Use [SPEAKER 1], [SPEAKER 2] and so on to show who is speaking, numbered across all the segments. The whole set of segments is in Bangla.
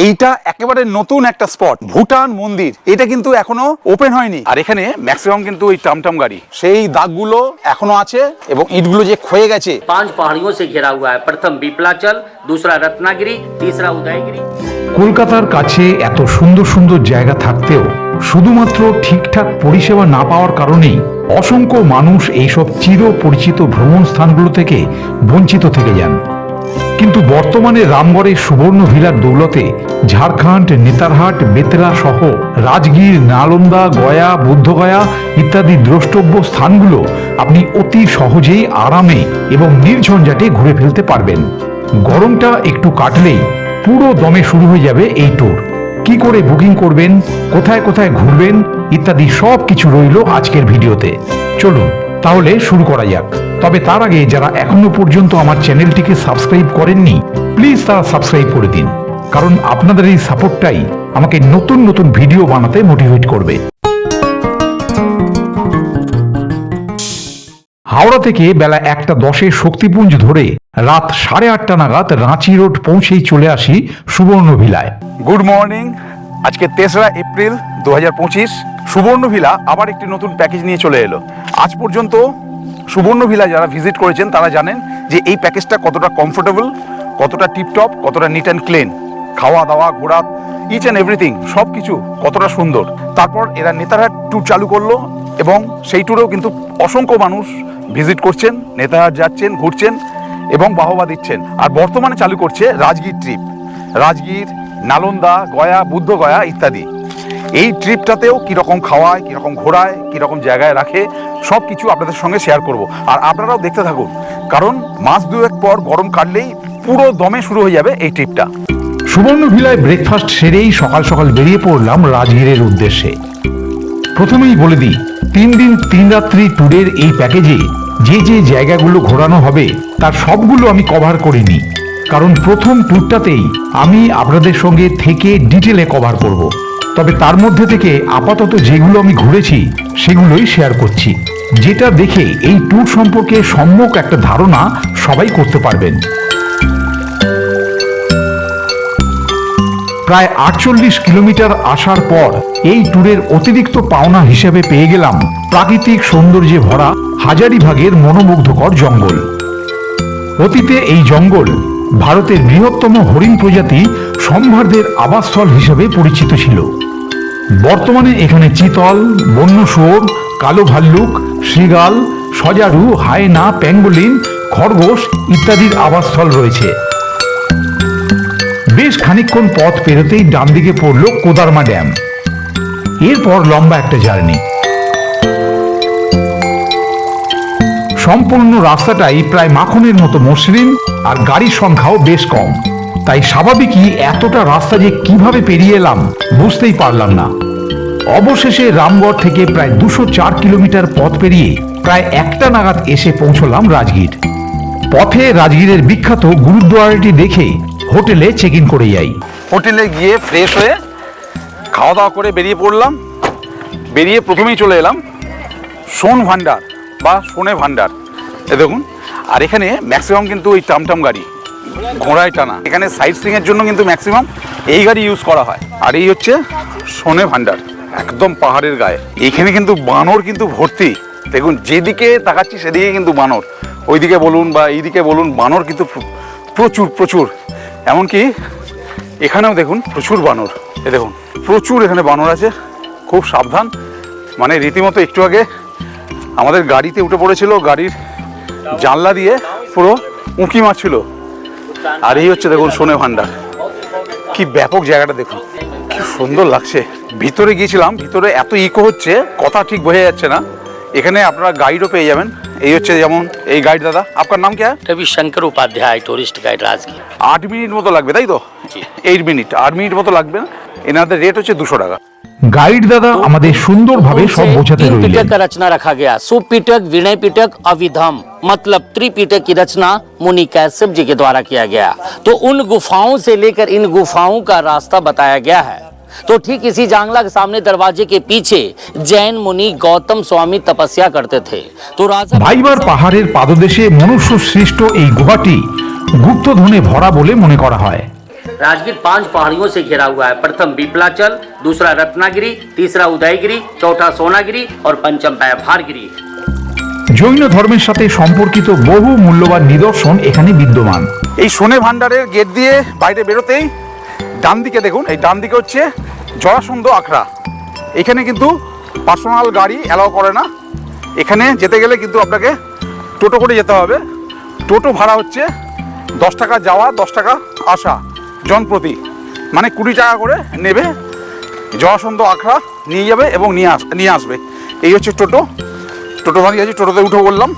[SPEAKER 1] এইটা একেবারে নতুন একটা স্পট ভুটান মন্দির এটা কিন্তু এখনো ওপেন হয়নি আর এখানে ম্যাক্সিমাম কিন্তু ওই টামটাম গাড়ি সেই দাগগুলো এখনো আছে এবং ইটগুলো যে ক্ষয়ে গেছে
[SPEAKER 2] पांच पहाड़ियों से घिरा हुआ है प्रथम बिपलाचल दूसरा रत्नागिरी तीसरा उदयगिरी
[SPEAKER 3] কলকাতার কাছে এত সুন্দর সুন্দর জায়গা থাকতেও শুধুমাত্র ঠিকঠাক পরিষেবা না পাওয়ার কারণেই অসংখ্য মানুষ এইসব চির পরিচিত ভ্রমণ স্থানগুলো থেকে বঞ্চিত থেকে যান কিন্তু বর্তমানে রামগড়ের সুবর্ণ ভিলার দৌলতে ঝাড়খণ্ড, নেতারহাট, বেতলা সহ রাজগীর, নালন্দা, গয়া, বুদ্ধগয়া ইত্যাদি দ্রষ্টব্য স্থানগুলো আপনি অতি সহজেই আরামে এবং নির্ঝঞ্ঝাটে ঘুরে ফেলতে পারবেন। গরমটা একটু কাটলেই পুরো দমে শুরু হয়ে যাবে এই ট্যুর কি করে বুকিং করবেন, কোথায় কোথায় ঘুরবেন ইত্যাদি সব কিছু রইল আজকের ভিডিওতে। চলুন তাহলে শুরু করা যাক। তবে তার আগে যারা এখনও পর্যন্ত আমার চ্যানেলটিকে সাবস্ক্রাইব করেননি প্লিজ তারা সাবস্ক্রাইব করে দিন। কারণ আপনাদের এই সাপোর্টটাই আমাকে নতুন নতুন ভিডিও বানাতে মোটিভেট করবে। হাওড়া থেকে বেলা একটা দশে শক্তিপুঞ্জ ধরে রাত সাড়ে আটটা নাগাদ রাঁচি রোড পৌঁছেই চলে আসি সুবর্ণ ভিলায়।
[SPEAKER 1] গুড মর্নিং আজকে তেসরা এপ্রিল দু হাজার পঁচিশ। হাজার পঁচিশ সুবর্ণ ভিলা আবার একটি নতুন প্যাকেজ নিয়ে চলে এলো। আজ পর্যন্ত সুবর্ণ ভিলা যারা ভিজিট করেছেন, তারা জানেন যে এই প্যাকেজটা কতটা কমফোর্টেবল কতটা টিপটপ কতটা নিট অ্যান্ড ক্লিন খাওয়া দাওয়া ঘোরা ইচ অ্যান্ড এভরিথিং সব কিছু কতটা সুন্দর। তারপর এরা নেতারহাট ট্যুর চালু করল এবং সেই ট্যুরেও কিন্তু অসংখ্য মানুষ ভিজিট করছেন, নেতারহাট যাচ্ছেন, ঘুরছেন এবং বাহবা দিচ্ছেন। আর বর্তমানে চালু করছে রাজগীর ট্রিপ রাজগীর, নালন্দা, গয়া, বুদ্ধগয়া ইত্যাদি। এই ট্রিপটাতেও কীরকম খাওয়ায়, কীরকম ঘোরায়, কীরকম জায়গায় রাখে সব কিছু আপনাদের সঙ্গে শেয়ার করব। আর আপনারাও দেখতে থাকুন, কারণ মাস দুয়েক পর গরম কাটলেই পুরো দমে শুরু হয়ে যাবে এই ট্রিপটা।
[SPEAKER 3] সুবর্ণ ভিলায় ব্রেকফাস্ট সেরেই সকাল সকাল বেরিয়ে পড়লাম রাজগীরের উদ্দেশ্যে। প্রথমেই বলে দিই, তিন দিন তিন রাত্রি ট্যুরের এই প্যাকেজে যে যে জায়গাগুলো ঘোরানো হবে, তার সবগুলো আমি কভার করিনি। কারণ প্রথম ট্যুরটাতেই আমি আপনাদের সঙ্গে থেকে ডিটেলে কভার করব। তবে তার মধ্যে থেকে আপাতত যেগুলো আমি ঘুরেছি, সেগুলোই শেয়ার করছি। যেটা দেখে এই ট্যুর সম্পর্কে সম্যক একটা ধারণা সবাই করতে পারবেন। প্রায় আটচল্লিশ কিলোমিটার আসার পর এই ট্যুরের অতিরিক্ত পাওনা হিসেবে পেয়ে গেলাম প্রাকৃতিক সৌন্দর্যে ভরা হাজারিভাগের মনোমুগ্ধকর জঙ্গল। অতীতে এই জঙ্গল ভারতের বৃহত্তম হরিণ প্রজাতি সম্ভারদের আবাসস্থল হিসেবে পরিচিত ছিল। বর্তমানে এখানে চিতল, বন্য শুয়োর, কালো ভাল্লুক, শৃগাল, সজারু, হায়না, প্যাঙ্গোলিন, খরগোশ ইত্যাদির আবাসস্থল রয়েছে। বেশ খানিকক্ষণ পথ পেরোতেই ডান দিকে পড়ল কোদারমা ড্যাম। এরপর লম্বা একটা জার্নি। সম্পূর্ণ রাস্তাটাই প্রায় মাখনের মতো মসৃণ আর গাড়ির সংখ্যাও বেশ কম। তাই স্বাভাবিকই এতটা রাস্তা যে কীভাবে পেরিয়ে এলাম বুঝতেই পারলাম না। অবশেষে রামগড় থেকে প্রায় দুশো চার কিলোমিটার পথ পেরিয়ে প্রায় একটা নাগাদ এসে পৌঁছলাম রাজগীর। পথে রাজগীরের বিখ্যাত গুরুদ্বারাটি দেখে হোটেলে চেক ইন করে যাই।
[SPEAKER 1] হোটেলে গিয়ে ফ্রেশ হয়ে খাওয়া দাওয়া করে বেরিয়ে পড়লাম। বেরিয়ে প্রথমেই চলে এলাম সোন ভান্ডার বা সোনে ভান্ডার। এ দেখুন, আর এখানে ম্যাক্সিমাম কিন্তু ওই টামটাম গাড়ি, ঘোড়ায় টানা। এখানে সাইড সিংয়ের জন্য কিন্তু ম্যাক্সিমাম এই গাড়ি ইউজ করা হয়। আর এই হচ্ছে সোনে ভান্ডার, একদম পাহাড়ের গায়ে। এখানে কিন্তু বানর কিন্তু ভর্তি। দেখুন, যেদিকে তাকাচ্ছি সেদিকে কিন্তু বানর। ওইদিকে বলুন বা এইদিকে বলুন, বানর কিন্তু প্র- প্রচুর প্রচুর। এমনকি এখানেও দেখুন, প্রচুর বানর। এ দেখুন, প্রচুর এখানে বানর আছে। খুব সাবধান। মানে রীতিমতো একটু আগে আমাদের গাড়িতে উঠে পড়েছিল গাড়ির জানলা দিয়ে পুরো উঁকি মারছিল। আর এই হচ্ছে দেখুন সোনে ভান্ডার। কি ব্যাপক জায়গাটা দেখুন। কি সুন্দর লাগছে। ভিতরে গিয়েছিলাম ভিতরে এত ইকো হচ্ছে কথা ঠিক বোঝা যাচ্ছে না। এখানে আপনারা গাইডও পেয়ে যাবেন। এই হচ্ছে যেমন এই গাইড দাদা। আপনার নাম কি
[SPEAKER 2] রবিশঙ্কর উপাধ্যায় টুরিস্ট গাইড রাজগীর।
[SPEAKER 1] আট মিনিট মতো লাগবে তাই তো? এইট মিনিট আট মিনিট মতো লাগবে এনাদের রেট হচ্ছে দুশো টাকা।
[SPEAKER 3] গাইড দাদা আমাদের সুন্দরভাবে সব
[SPEAKER 2] उनसे
[SPEAKER 3] বোঝাতে
[SPEAKER 2] तीन
[SPEAKER 3] রইলেন
[SPEAKER 2] पिटक का रचना रखा गया सुपिटक विनय पिटक अविधम मतलब त्रिपिटक की रचना मुनि कैसव जी के द्वारा किया गया तो उन गुफाओं से लेकर इन गुफाओं का रास्ता बताया गया है तो ठीक इसी जांगला के सामने दरवाजे के पीछे जैन मुनि गौतम स्वामी तपस्या करते थे तो राजा
[SPEAKER 3] ভাইবার পাহাড়ের পাদদেশে মনুষ্য সৃষ্ট এই গুহাটি গুপ্তধনে ভরা বলে মনে করা হয়
[SPEAKER 2] राजगीर पांच पहाड़ियों से घिरा हुआ है प्रथम बीपलाचल दूसरा रत्नागिरी तीसरा उदयगिरी चौथा सोनागिरी और पंचम व्यवहारगिरी
[SPEAKER 3] জৈন ধর্মের সাথে সম্পর্কিত বহু মূল্যবান নিদর্শন এখানে বিদ্যমান
[SPEAKER 1] এই সোনে ভান্ডারের গেট দিয়ে বাইরে বেরোতেই ডান দিকে দেখুন এই ডান দিকে হচ্ছে জরাসন্ধ আখড়া এখানে কিন্তু পার্সোনাল গাড়ি অ্যালাউ করে না এখানে যেতে গেলে কিন্তু আপনাকে টোটো করে যেতে হবে টোটো ভাড়া হচ্ছে দশ টাকা যাওয়া দশ টাকা আসা জনপ্রতি মানে কুড়ি টাকা করে নেবে জরাসন্ধ আখড়া নিয়ে যাবে এবং নিয়ে আস, নিয়ে আসবে। এই হচ্ছে টোটো। টোটো দাঁড়িয়ে আছে, টোটোতে উঠে বললাম।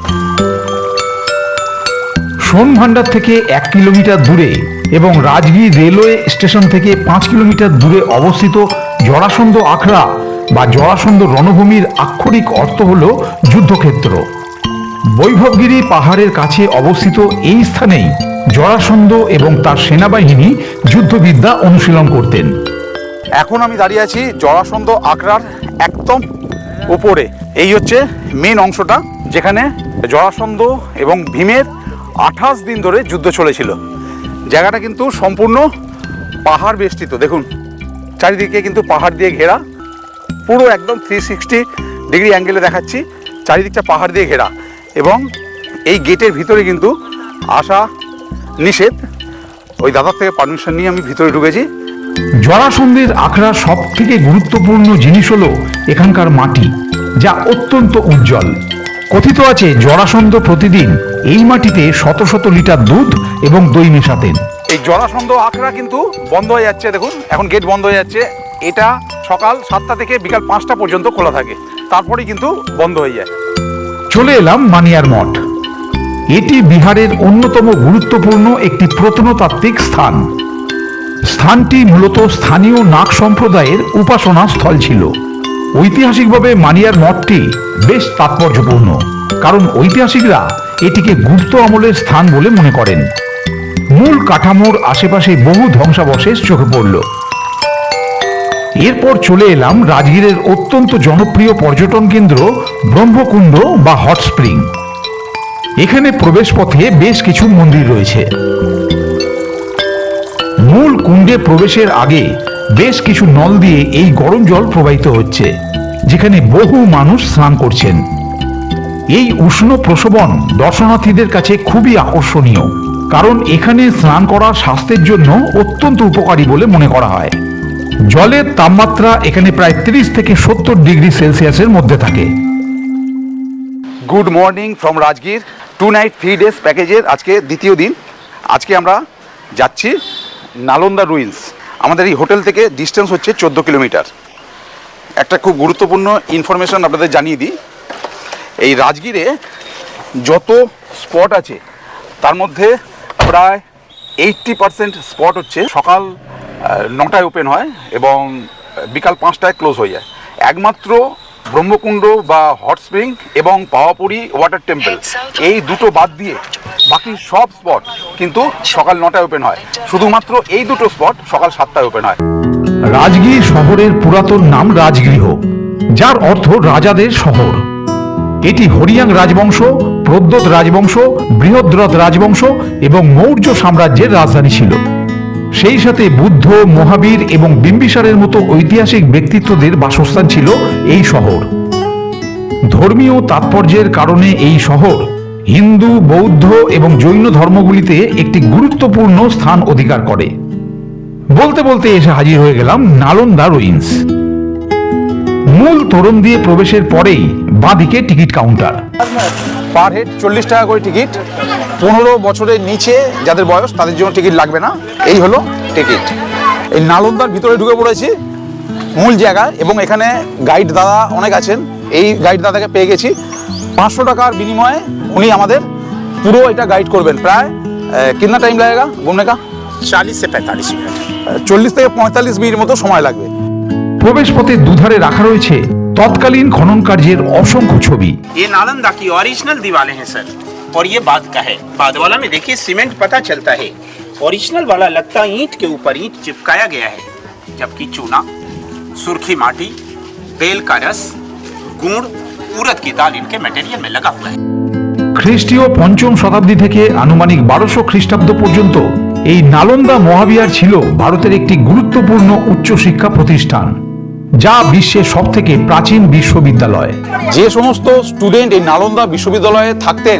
[SPEAKER 3] সোন ভান্ডার থেকে এক কিলোমিটার দূরে এবং রাজগীর রেলওয়ে স্টেশন থেকে পাঁচ কিলোমিটার দূরে অবস্থিত জরাসন্ধ আখড়া বা জরাসন্ধ রণভূমির আক্ষরিক অর্থ হল যুদ্ধক্ষেত্র। বৈভবগিরি পাহাড়ের কাছে অবস্থিত এই স্থানেই জরাসন্ধ এবং তার সেনাবাহিনী যুদ্ধবিদ্যা অনুশীলন করতেন।
[SPEAKER 1] এখন আমি দাঁড়িয়ে আছি জরাসন্ধ আখড়ার একদম উপরে। এই হচ্ছে মেন অংশটা, যেখানে জরাসন্ধ এবং ভীমের আঠাশ দিন ধরে যুদ্ধ চলেছিল। জায়গাটা কিন্তু সম্পূর্ণ পাহাড় বেষ্টিত। দেখুন, চারিদিকে কিন্তু পাহাড় দিয়ে ঘেরা। পুরো একদম থ্রি সিক্সটি ডিগ্রি অ্যাঙ্গেলে দেখাচ্ছি। চারিদিকটা পাহাড় দিয়ে ঘেরা। এবং এই গেটের ভিতরে কিন্তু আসা নিষেধ। ওই দাদার থেকে পারমিশন নিয়ে আমি ভিতরে ঢুকেছি।
[SPEAKER 3] জরাসন্ধের আখড়ার সব থেকে গুরুত্বপূর্ণ জিনিস হলো এখানকার মাটি যা অত্যন্ত উজ্জ্বল। কথিত আছে জরাসন্ধ প্রতিদিন এই মাটিতে শত শত লিটার দুধ এবং দই মেশাতেন।
[SPEAKER 1] এই জরাসন্ধ আখড়া কিন্তু বন্ধ হয়ে যাচ্ছে দেখুন। এখন গেট বন্ধ হয়ে যাচ্ছে। এটা সকাল সাতটা থেকে বিকাল পাঁচটা পর্যন্ত খোলা থাকে। তারপরেই কিন্তু বন্ধ হয়ে যায়।
[SPEAKER 3] চলে এলাম মানিয়ার মঠ। এটি বিহারের অন্যতম গুরুত্বপূর্ণ একটি প্রত্নতাত্ত্বিক স্থান। স্থানটি মূলত স্থানীয় নাগ সম্প্রদায়ের উপাসনা স্থল ছিল। ঐতিহাসিকভাবে মানিয়ার মঠটি বেশ তাৎপর্যপূর্ণ, কারণ ঐতিহাসিকরা এটিকে গুপ্ত আমলের স্থান বলে মনে করেন। মূল কাঠামোর আশেপাশে বহু ধ্বংসাবশেষ চোখে পড়ল। এরপর চলে এলাম রাজগীরের অত্যন্ত জনপ্রিয় পর্যটন কেন্দ্র ব্রহ্মকুণ্ড বা হট স্প্রিং। এখানে প্রবেশপথে বেশ কিছু মন্দির রয়েছে। মূল কুণ্ডে প্রবেশের আগে বেশ কিছু নল দিয়ে এই গরম জল প্রবাহিত হচ্ছে, যেখানে বহু মানুষ স্নান করছেন। এই উষ্ণ প্রসবন দর্শনার্থীদের কাছে খুবই আকর্ষণীয়, কারণ এখানে স্নান করা স্বাস্থ্যের জন্য অত্যন্ত উপকারী বলে মনে করা হয়। জলের তাপমাত্রা এখানে প্রায় তিরিশ থেকে সত্তর ডিগ্রি সেলসিয়াসের মধ্যে থাকে।
[SPEAKER 1] Good morning from Rajgir two night three days প্যাকেজের আজকে দ্বিতীয় দিন। আজকে আমরা যাচ্ছি নালন্দা রুইন্স আমাদের এই হোটেল থেকে ডিস্টেন্স হচ্ছে চোদ্দ কিলোমিটার। একটা খুব গুরুত্বপূর্ণ ইনফরমেশন আপনাদের জানিয়ে দিই। এই রাজগীরে যত স্পট আছে, তার মধ্যে প্রায় এইটটি পার্সেন্ট স্পট হচ্ছে সকাল নটায় ওপেন হয় এবং বিকাল পাঁচটায় ক্লোজ হয়ে যায়। একমাত্র ব্রহ্মকুণ্ড বা হট স্প্রিং এবং পাওয়াপুরি ওয়াটার টেম্পল এই দুটো বাদ দিয়ে বাকি সব স্পট কিন্তু সকাল নটায় ওপেন হয়। শুধুমাত্র এই দুটো স্পট সকাল সাতটায় ওপেন হয়।
[SPEAKER 3] রাজগীর শহরের পুরাতন নাম রাজগৃহ যার অর্থ রাজাদের শহর। এটি হরিয়াং রাজবংশ প্রদ্যোত রাজবংশ বৃহদ্রথ রাজবংশ এবং মৌর্য সাম্রাজ্যের রাজধানী ছিল। সেই সাথে বুদ্ধ, মহাবীর এবং বিম্বিসারের মতো ঐতিহাসিক ব্যক্তিত্বদের বাসস্থান ছিল এই শহর। ধর্মীয় তাৎপর্যের কারণে এই শহর হিন্দু, বৌদ্ধ এবং জৈন ধর্মগুলিতে একটি গুরুত্বপূর্ণ স্থান অধিকার করে। বলতে বলতে এসে হাজির হয়ে গেলাম নালন্দা রুইন্স। মূল তোরণ দিয়ে প্রবেশের পরেই বাঁদিকে টিকিট কাউন্টার।
[SPEAKER 1] পার হেড চল্লিশ টাকা করে টিকিট। পনেরো বছরের নিচে যাদের বয়স তাদের জন্য টিকিট লাগবে না। এই হলো টিকিট। এই নালন্দার ভিতরে ঢুকে পড়েছি মূল জায়গা এবং এখানে গাইড দাদা অনেক আছেন। এই গাইড দাদাকে পেয়ে গেছি। পাঁচশো টাকার বিনিময়ে উনি আমাদের পুরো এটা গাইড করবেন। প্রায় কিনা টাইম লাগেগা ঘুমনে কা
[SPEAKER 4] চালিশ পঁয়তাল্লিশ মিনিট।
[SPEAKER 1] চল্লিশ থেকে পঁয়তাল্লিশ মিনিট মতো সময় লাগবে।
[SPEAKER 3] প্রবেশ পথে দুধারে রাখা রয়েছে তৎকালীন খনন কার্যের অসংখ্য ছবি
[SPEAKER 4] ये नालंदा की ओरिजिनल दीवारें हैं सर और ये बाद का है बाद वाला में देखिए सीमेंट पता चलता है ओरिजिनल वाला लगता ईंट के ऊपर ईंट चिपकाया गया है जबकि चूना सुर्खी माटी बेल का रस गुड़ उड़द की दाल इनके मटेरियल में लगा हुआ है
[SPEAKER 3] খ্রিস্টীয় পঞ্চম শতাব্দী থেকে আনুমানিক বারোশো খ্রিস্টাব্দ পর্যন্ত এই নালন্দা মহাবিহার ছিল ভারতের একটি গুরুত্বপূর্ণ উচ্চশিক্ষা প্রতিষ্ঠান যা বিশ্বের সব থেকে প্রাচীন বিশ্ববিদ্যালয়।
[SPEAKER 1] যে সমস্ত স্টুডেন্ট এই নালন্দা বিশ্ববিদ্যালয়ে থাকতেন,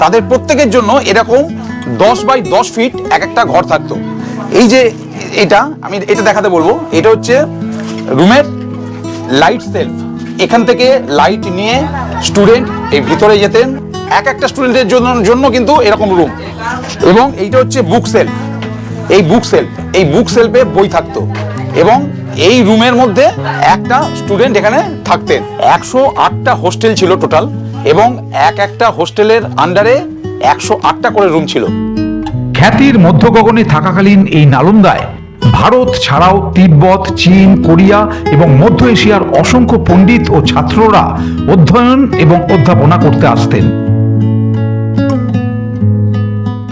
[SPEAKER 1] তাদের প্রত্যেকের জন্য এরকম দশ বাই দশ ফিট এক একটা ঘর থাকতো। এই যে এটা, আমি এটা দেখাতে বলব, এটা হচ্ছে রুমের লাইট সেলফ এখান থেকে লাইট নিয়ে স্টুডেন্ট এই ভিতরে যেতেন, এক একটা স্টুডেন্টের জন্য জন্য কিন্তু এরকম রুম এবং এইটা হচ্ছে বুক সেলফ এই বুক সেলফ এই বুক সেলফে বই থাকতো। এবং এই রুমের মধ্যে একটা স্টুডেন্ট এখানে থাকতেন। একশো আটটা হোস্টেল ছিল টোটাল এবং এক একটা হোস্টেলের আন্ডারে একশো আটটা করে রুম ছিল।
[SPEAKER 3] খ্যাতির মধ্য গগনে থাকাকালীন এই নালন্দায় ভারত ছাড়াও তিব্বত চীন কোরিয়া এবং মধ্য এশিয়ার অসংখ্য পণ্ডিত ও ছাত্ররা অধ্যয়ন এবং অধ্যাপনা করতে আসতেন।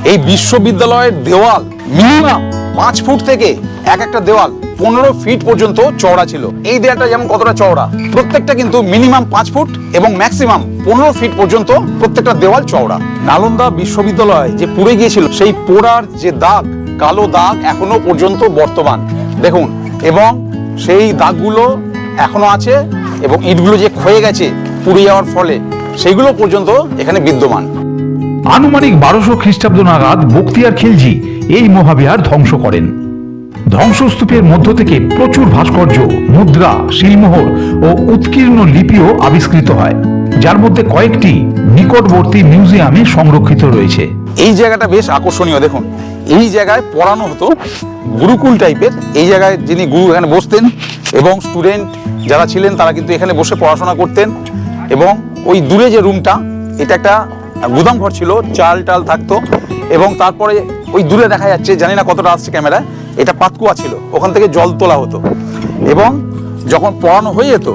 [SPEAKER 1] এই বিশ্ববিদ্যালয়ের দেওয়াল মিনিমাম পাঁচ ফুট থেকে এক একটা দেওয়াল। পনেরো ফিট পর্যন্ত চওড়া ছিল। এই দেয়ালটা যেমন কতটা চওড়া, প্রত্যেকটা কিন্তু মিনিমাম পাঁচ ফুট এবং ম্যাক্সিমাম পনেরো ফিট পর্যন্ত প্রত্যেকটা দেওয়াল চওড়া। নালন্দা বিশ্ববিদ্যালয় যে পুড়ে গিয়েছিল, সেই পোড়ার যে দাগ, কালো দাগ এখনও পর্যন্ত বর্তমান। দেখুন, এবং সেই দাগগুলো এখনও আছে এবং ইটগুলো যে ক্ষয়ে গেছে পুড়ে যাওয়ার ফলে সেইগুলো পর্যন্ত এখানে বিদ্যমান।
[SPEAKER 3] আনুমানিক বারোশো খ্রিস্টাব্দ নাগাদ বক্তিয়ার খিলজি এই মহাবিহার ধ্বংস করেন। ধ্বংসস্তূপের মধ্য থেকে প্রচুর ভাস্কর্য, মুদ্রা, শিলমোহর ও উৎকীর্ণ লিপিও আবিষ্কৃত হয়, যার মধ্যে কয়েকটি নিকটবর্তী মিউজিয়ামে সংরক্ষিত রয়েছে।
[SPEAKER 1] এই জায়গাটা বেশ আকর্ষণীয়, দেখুন। এই জায়গায় পড়ানো হতো গুরুকুল টাইপের। এই জায়গায় যিনি গুরু এখানে বসতেন এবং স্টুডেন্ট যারা ছিলেন তারা কিন্তু এখানে বসে পড়াশোনা করতেন এবং ওই দূরে যে রুমটা, এটা একটা গুদাম ঘর ছিল চাল টাল থাকতো এবং তারপরে ওই দূরে দেখা যাচ্ছে, জানি না কতটা আসছে ক্যামেরায় এটা পাতকুয়া ছিল, ওখান থেকে জল তোলা হতো। এবং যখন পড়ানো হয়ে যেত,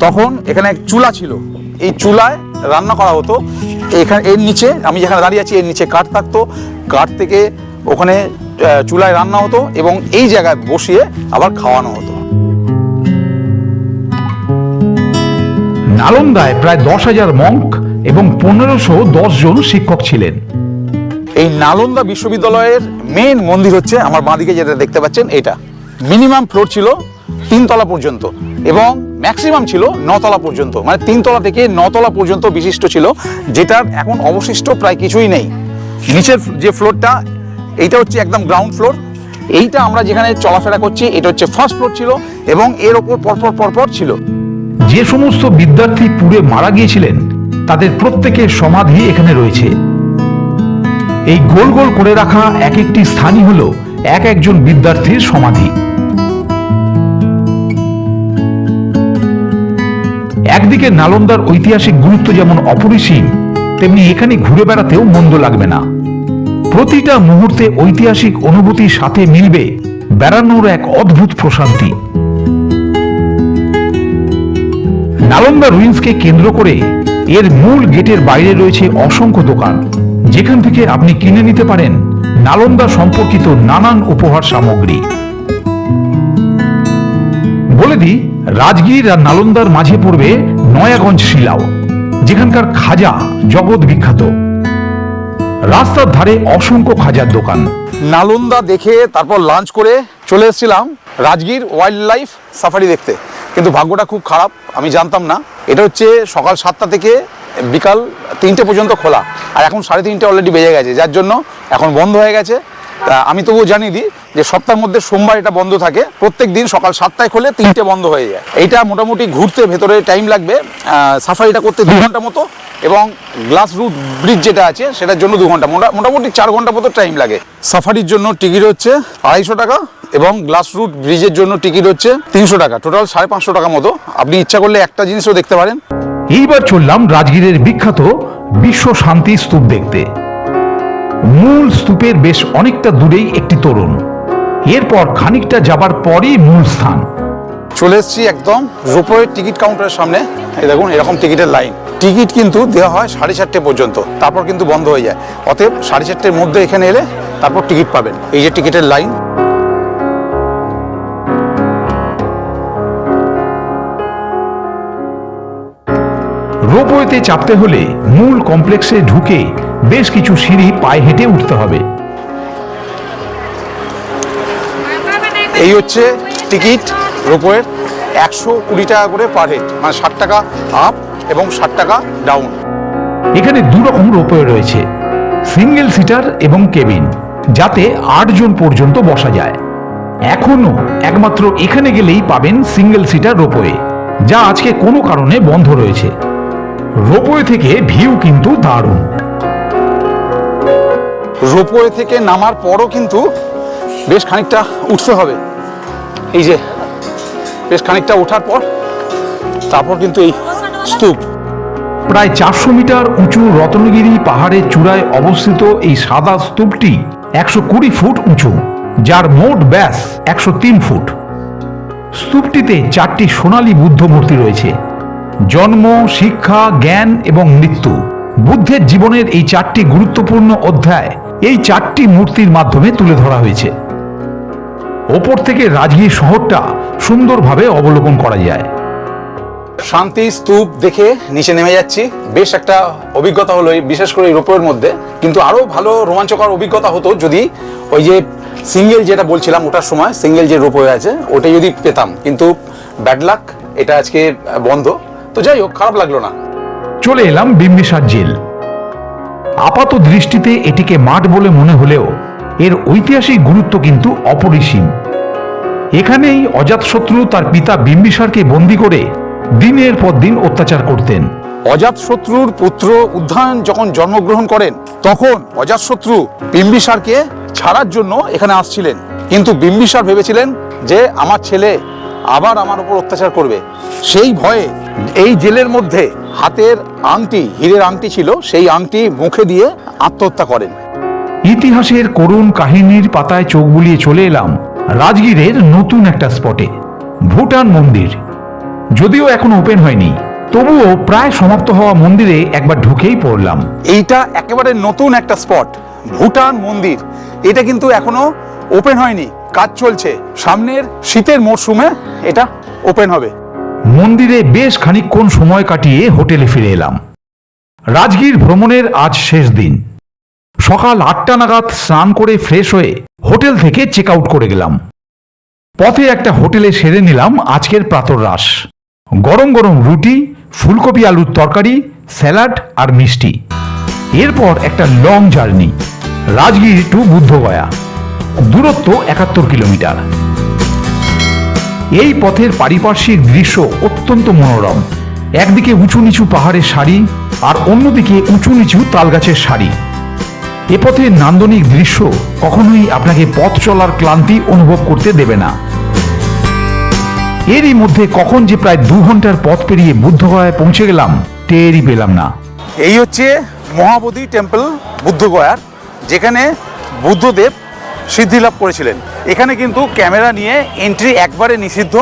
[SPEAKER 1] তখন এখানে এক চুলা ছিল। এই চুলায় রান্না করা হতো। এখানে, এর নিচে, আমি যেখানে দাঁড়িয়ে আছি, এর নিচে কাঠ থাকতো। কাঠ থেকে ওখানে চুলায় রান্না হতো এবং এই জায়গায় বসিয়ে আবার খাওয়ানো হতো।
[SPEAKER 3] নালন্দায় প্রায় দশ হাজার মঙ্ক এবং পনেরোশো জন শিক্ষক ছিলেন।
[SPEAKER 1] এই নালন্দা বিশ্ববিদ্যালয়ের মেন মন্দির হচ্ছে আমার বাঁদিকে যেটা দেখতে পাচ্ছেন, এটা। মিনিমাম ফ্লোর ছিল তিনতলা পর্যন্ত এবং ম্যাক্সিমাম ছিল নতলা পর্যন্ত। মানে তিনতলা থেকে নতলা পর্যন্ত বিশিষ্ট ছিল, যেটার এখন অবশিষ্ট প্রায় কিছুই নেই। নিচের যে ফ্লোরটা এইটা হচ্ছে একদম গ্রাউন্ড ফ্লোর এইটা আমরা যেখানে চলাফেরা করছি, এটা হচ্ছে ফার্স্ট ফ্লোর ছিল এবং এর ওপর পরপর পরপর ছিল।
[SPEAKER 3] যে সমস্ত বিদ্যার্থী পুড়ে মারা গিয়েছিলেন, তাদের প্রত্যেকের সমাধি এখানে রয়েছে। এই গোল গোল করে রাখা এক একটি স্থানই হল এক একজন বিদ্যার্থীর সমাধি। একদিকে নালন্দার ঐতিহাসিক গুরুত্ব যেমন অপরিসীম, তেমনি এখানে ঘুরে বেড়াতেও মন্দ লাগবে না। প্রতিটা মুহূর্তে ঐতিহাসিক অনুভূতির সাথে মিলবে বেড়ানোর এক অদ্ভুত প্রশান্তি। নালন্দা রুইন্সকে কেন্দ্র করে এর মূল গেটের বাইরে রয়েছে অসংখ্য দোকান। যেখান থেকে আপনি কিনে নিতে পারেন নালন্দা সম্পর্কিত নানান উপহার সামগ্রী। বলে দিই, রাজগীর আর নালন্দার মাঝে পড়বে নয়াগঞ্জ শিলাও, যেখানকার খাজা জগৎ বিখ্যাত। রাস্তার ধারে অসংখ্য খাজার দোকান।
[SPEAKER 1] নালন্দা দেখে তারপর লাঞ্চ করে চলে এসেছিলাম রাজগীর ওয়াইল্ড লাইফ সাফারি দেখতে। কিন্তু ভাগ্যটা খুব খারাপ, আমি জানতাম না। এটা হচ্ছে সকাল সাতটা থেকে বিকাল তিনটে পর্যন্ত খোলা। আর এখন সাড়ে তিনটে অলরেডি বেজে গেছে, যার জন্য এখন বন্ধ হয়ে গেছে। আমি তবুও জানিয়ে দিই যে সপ্তাহের মধ্যে সোমবার এটা বন্ধ থাকে। প্রত্যেক দিন সকাল সাতটায় খোলে, তিনটে বন্ধ হয়ে যায়। এইটা মোটামুটি ঘুরতে ভেতরে টাইম লাগবে। সাফারিটা করতে দু ঘণ্টা মতো এবং গ্লাস রুট ব্রিজ যেটা আছে, সেটার জন্য দু ঘণ্টা। মোটা- মোটামুটি চার ঘণ্টা মতো টাইম লাগে। সাফারির জন্য টিকিট হচ্ছে আড়াইশো টাকা এবং গ্লাস রুট ব্রিজের জন্য টিকিট হচ্ছে তিনশো টাকা। টোটাল সাড়ে পাঁচশো টাকা মতো। আপনি ইচ্ছা করলে একটা জিনিসও দেখতে পারেন।
[SPEAKER 3] এইবার চললাম রাজগীরের বিখ্যাত বিশ্ব শান্তি স্তূপ দেখতে। মূল স্তূপের বেশ অনেকটা দূরেই একটি তরুণ। এরপর খানিকটা যাবার পরই মূল স্থান।
[SPEAKER 1] চলে এসেছি একদম রোপওয়ে টিকিট কাউন্টারের সামনে। দেখুন, এরকম টিকিটের লাইন। টিকিট কিন্তু দেওয়া হয় সাড়ে চারটে পর্যন্ত। তারপর কিন্তু বন্ধ হয়ে যায়। অতএব সাড়ে চারটের মধ্যে এখানে এলে তারপর টিকিট পাবেন। এই যে টিকিটের লাইন
[SPEAKER 3] রোপওয়েতে চাপতে হলে মূল কমপ্লেক্সে ঢুকে বেশ কিছু সিঁড়ি পায়ে হেঁটে উঠতে হবে।
[SPEAKER 1] এই হচ্ছে টিকিট রোপওয়ের একশো কুড়ি টাকা করে পার হেড মানে ষাট টাকা আপ এবং ষাট টাকা ডাউন
[SPEAKER 3] এখানে দু রকম রোপওয়ে রয়েছে সিঙ্গেল সিটার এবং কেবিন যাতে আটজন পর্যন্ত বসা যায়। এখনও একমাত্র এখানে গেলেই পাবেন সিঙ্গেল সিটার রোপওয়ে যা আজকে কোনো কারণে বন্ধ রয়েছে। রোপওয়ে থেকে ভিউ কিন্তু দারুণ।
[SPEAKER 1] রোপওয়ে থেকে নামার পরও কিন্তু বেশ খানিকটা উঠতে হবে। এই যে বেশ খানিকটা ওঠার পর তারপর কিন্তু এই স্তূপ।
[SPEAKER 3] প্রায় চারশো মিটার উঁচু রত্নগিরি পাহাড়ের চূড়ায় অবস্থিত এই সাদা স্তূপটি একশো কুড়ি ফুট উঁচু যার মোট ব্যাস একশো তিন ফুট। স্তূপটিতে চারটি সোনালী বুদ্ধ মূর্তি রয়েছে। জন্ম, শিক্ষা, জ্ঞান এবং মৃত্যু। বুদ্ধের জীবনের এই চারটি গুরুত্বপূর্ণ অধ্যায় এই চারটি মূর্তির মাধ্যমে তুলে ধরা হয়েছে। ওপর থেকে রাজগীর শহরটা সুন্দরভাবে অবলোকন করা যায়।
[SPEAKER 1] শান্তি, স্তূপ দেখে নিচে নেমে যাচ্ছি। বেশ একটা অভিজ্ঞতা হলো বিশেষ করে এই মধ্যে। কিন্তু আরও ভালো রোমাঞ্চকর অভিজ্ঞতা হতো যদি ওই যে সিঙ্গেল যেটা বলছিলাম ওটার সময়, সিঙ্গেল যে রোপওয়ে আছে, ওটা যদি পেতাম। কিন্তু ব্যাড লাক, এটা আজকে বন্ধ। তো যাই হোক খারাপ লাগল না।
[SPEAKER 3] চলে এলাম বিম্বিসার জেল। আপাত দৃষ্টিতে এটিকে মাঠ বলে মনে হলেও এর ঐতিহাসিক গুরুত্ব কিন্তু অপরিসীম। এখানেই অজাতশত্রু তার পিতা বিম্বিসারকে বন্দি করে দিনের পর দিন অত্যাচার করতেন।
[SPEAKER 1] অজাতশত্রুর পুত্র উদ্ধান যখন জন্মগ্রহণ করেন তখন অজাতশত্রু বিম্বিসারকে ছাড়ার জন্য এখানে আসছিলেন। কিন্তু বিম্বিসার ভেবেছিলেন যে আমার ছেলে আবার আমার উপর অত্যাচার করবে। সেই ভয়ে এই জেলের মধ্যে হাতের আংটি হীরের আংটি ছিল সেই আংটি মুখে দিয়ে আত্মহত্যা করেন।
[SPEAKER 3] ইতিহাসের করুণ কাহিনীর পাতায় চোখ বুলিয়ে চলে এলাম রাজগীরের নতুন একটা স্পটে ভুটান মন্দির। যদিও এখন ওপেন হয়নি তবুও প্রায় সমাপ্ত হওয়া মন্দিরে একবার ঢুকেই পড়লাম।
[SPEAKER 1] এইটা একেবারে নতুন একটা স্পট ভুটান মন্দির। এটা কিন্তু এখনও ওপেন হয়নি কাজ চলছে। সামনের শীতের মরশুমে এটা ওপেন হবে।
[SPEAKER 3] মন্দিরে বেশ খানিকক্ষণ সময় কাটিয়ে হোটেলে ফিরে এলাম। রাজগীর ভ্রমণের আজ শেষ দিন। সকাল আটটা নাগাদ স্নান করে ফ্রেশ হয়ে হোটেল থেকে চেক আউট করে গেলাম। পথে একটা হোটেলে সেরে নিলাম আজকের প্রাতরাশ গরম গরম রুটি, ফুলকপি আলুর তরকারি, স্যালাড আর মিষ্টি। এরপর একটা long journey. Rajgir to Bodhgaya. দূরত্ব একাত্তর কিলোমিটার। এই পথের পারিপার্শ্বিক দৃশ্য অত্যন্ত মনোরম। একদিকে উঁচু নিচু পাহাড়ের সারি আর অন্যদিকে উঁচু নিচু তালগাছের সারি। এ পথের নান্দনিক দৃশ্য কখনোই আপনাকে পথ চলার ক্লান্তি অনুভব করতে দেবে না। এরই মধ্যে কখন যে প্রায় দু ঘণ্টার পথ পেরিয়ে বুদ্ধগয়ায় পৌঁছে গেলাম, টেরই পেলাম না।
[SPEAKER 1] এই হচ্ছে মহাবোধি টেম্পল বুদ্ধগয়ার, যেখানে বুদ্ধদেব সিদ্ধি লাভ করেছিলেন। এখানে কিন্তু ক্যামেরা নিয়ে এন্ট্রি একবারে নিষিদ্ধ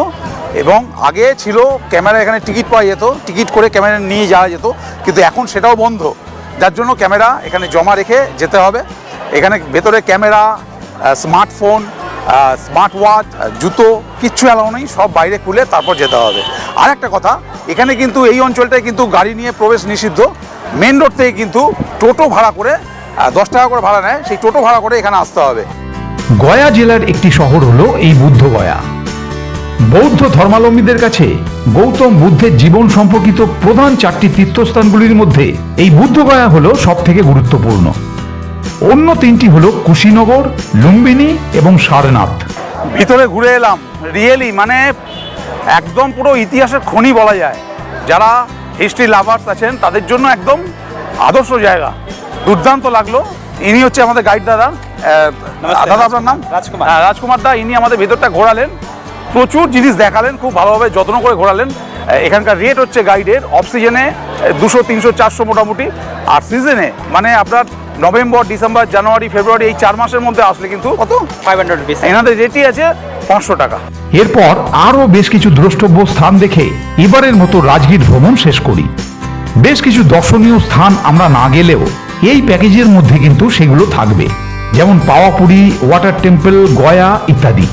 [SPEAKER 1] এবং আগে ছিল ক্যামেরা এখানে টিকিট পাওয়া যেত, টিকিট করে ক্যামেরা নিয়ে যাওয়া যেত, কিন্তু এখন সেটাও বন্ধ। যার জন্য ক্যামেরা এখানে জমা রেখে যেতে হবে। এখানে ভেতরে ক্যামেরা স্মার্টফোন স্মার্ট ওয়াচ জুতো, কিচ্ছু অ্যালাউ নেই, সব বাইরে খুলে তারপর যেতে হবে। আর একটা কথা, এখানে কিন্তু এই অঞ্চলটায় কিন্তু গাড়ি নিয়ে প্রবেশ নিষিদ্ধ। মেন রোড থেকে কিন্তু টোটো ভাড়া করে দশ টাকা করে ভাড়া নেয়, সেই টোটো ভাড়া করে এখানে আসতে হবে।
[SPEAKER 3] গয়া জেলার একটি শহর হলো এই বুদ্ধগয়া বৌদ্ধ ধর্মাবলম্বীদের কাছে গৌতম বুদ্ধের জীবন সম্পর্কিত প্রধান চারটি তীর্থস্থানগুলির মধ্যে এই বুদ্ধগয়া হলো সব থেকে গুরুত্বপূর্ণ। অন্য তিনটি হলো কুশীনগর, লুম্বিনী এবং সারনাথ।
[SPEAKER 1] ভিতরে ঘুরে এলাম রিয়েলি মানে একদম পুরো ইতিহাসের খনি বলা যায়। যারা হিস্ট্রি লাভার্স আছেন, তাদের জন্য একদম আদর্শ জায়গা। দুর্দান্ত লাগল। ইনি হচ্ছে আমাদের গাইড দাদা। দাদা আপনার নাম?
[SPEAKER 4] রাজকুমার।
[SPEAKER 1] হ্যাঁ, রাজকুমার দা ইনি আমাদের ভেতরটা ঘোরালেন। প্রচুর জিনিস দেখালেন খুব ভালোভাবে যত্ন করে ঘোরালেন। এখানকার রেট হচ্ছে গাইডের অফ সিজনে দুশো তিনশো চারশো মোটামুটি। আর সিজনে মানে আপনার নভেম্বর ডিসেম্বর জানুয়ারি ফেব্রুয়ারি এই চার মাসের মধ্যে আসলে কিন্তু কত?
[SPEAKER 4] ফাইভ হান্ড্রেড রুপিস
[SPEAKER 1] এনাদের রেটই আছে পাঁচশো টাকা।
[SPEAKER 3] এরপর আরও বেশ কিছু দ্রষ্টব্য স্থান দেখে এবারের মতো রাজগীর ভ্রমণ শেষ করি। বেশ কিছু দর্শনীয় স্থান আমরা না গেলেও এই প্যাকেজের মধ্যে কিন্তু সেগুলো থাকবে। যেমন পাওয়াপুরি ওয়াটার টেম্পল গয়া ইত্যাদি।